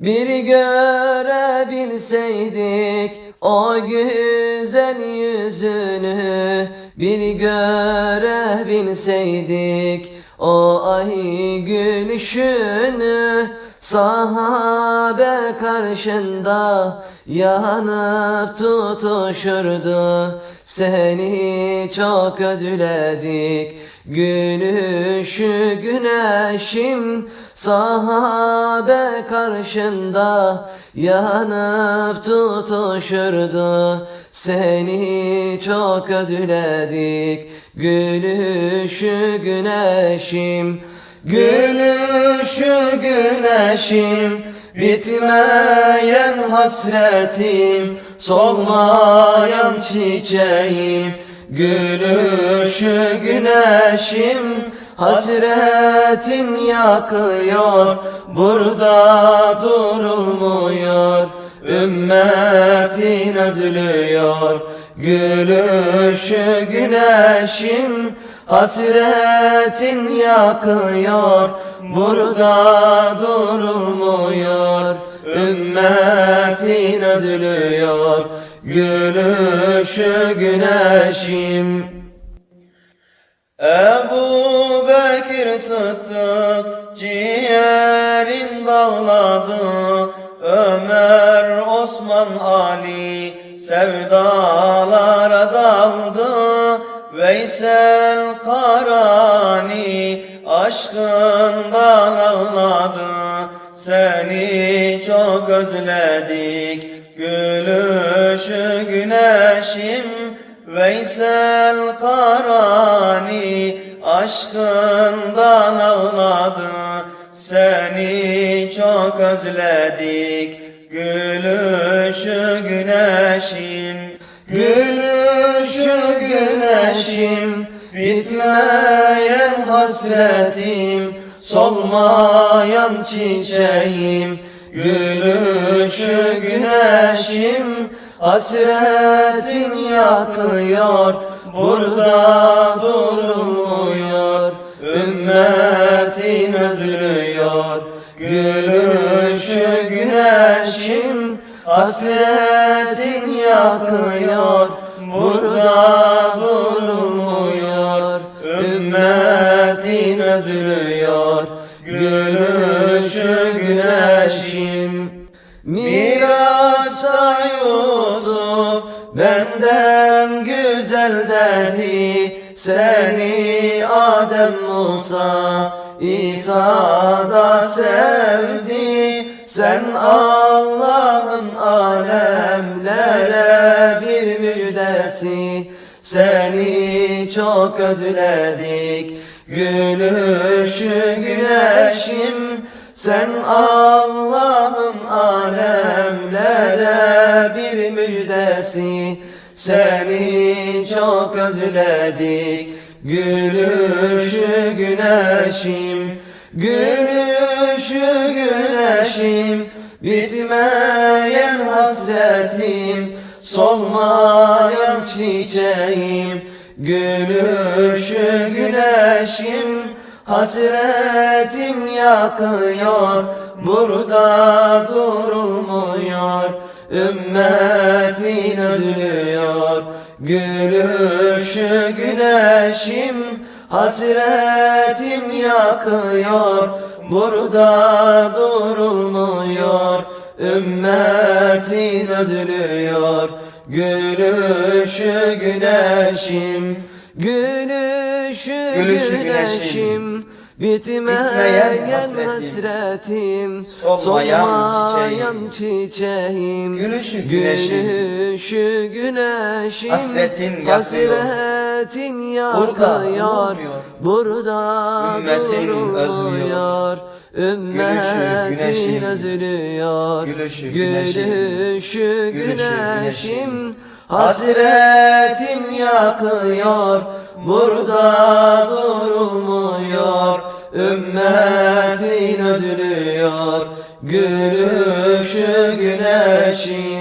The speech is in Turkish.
Bir görebilseydik o güzel yüzünü Bir görebilseydik o ay gülüşünü Sahabe karşında yanıp tutuşurdu. Seni çok özledik Gülüşü güneşim sahabe karşında yanıp tutuşurdu. Seni çok özledik. Gülüşü güneşim. Gülüşü güneşim. Bitmeyen hasretim. Solmayan çiçeğim Gülüşü güneşim Hasretin yakıyor. Burada durulmuyor Ümmetin özlüyor. Gülüşü güneşim Hasretin yakıyor. Burada durulmuyor Ümmetin özlüyor Gülüşü güneşim. Ebu Bekir Sıddık ciğerin dağladı. Ömer, Osman, Ali sevdalara daldı. Veysel Karani aşkından ağladı Seni çok özledik gülüşü güneşim Veysel Karani aşkından ağladı Seni çok özledik gülüşü güneşim. Gülüşü güneşim bitmeyen hasretim Solmayan çiçeğim. Gülüşü güneşim Hasretin yakıyor Burada durmuyor. Ümmetin özlüyor. Gülüşü güneşim Hasretin yakıyor. Burada durmuyor. Ümmetin özlüyor. Gülüşü dedi Seni Adem Musa İsa da sevdi. Sen Allah'ın alemlere bir müjdesi Seni çok özledik. Gülüşü güneşim Sen Allah'ın müjdesi. Seni çok özledik. Gülüşü güneşim Gülüşü güneşim. Bitmeyen hasretim Solmayan çiçeğim. Gülüşü güneşim Hasretin yakıyor. Burada durulmuyor Ümmetin özlüyor Gülüşü güneşim Hasretin yakıyor. Burada durulmuyor Ümmetin özlüyor. Gülüşü güneşim Gülüşü, Gülüşü güneşim, güneşim, Bitmeyen, hasretim, hasretim, Solmayan, solmayan çiçeğim, Gülüşü güneşim, Gülüşü güneşim. Hasretin yakıyor. Hasretin Burada durmuyor. Burada Ümmetin durmuyor Ümmetin güneşim, özlüyor. Gülüşü güneşim, Hasretin yakıyor Burada durulmuyor Ümmetin özlüyor. Gülüşü güneşim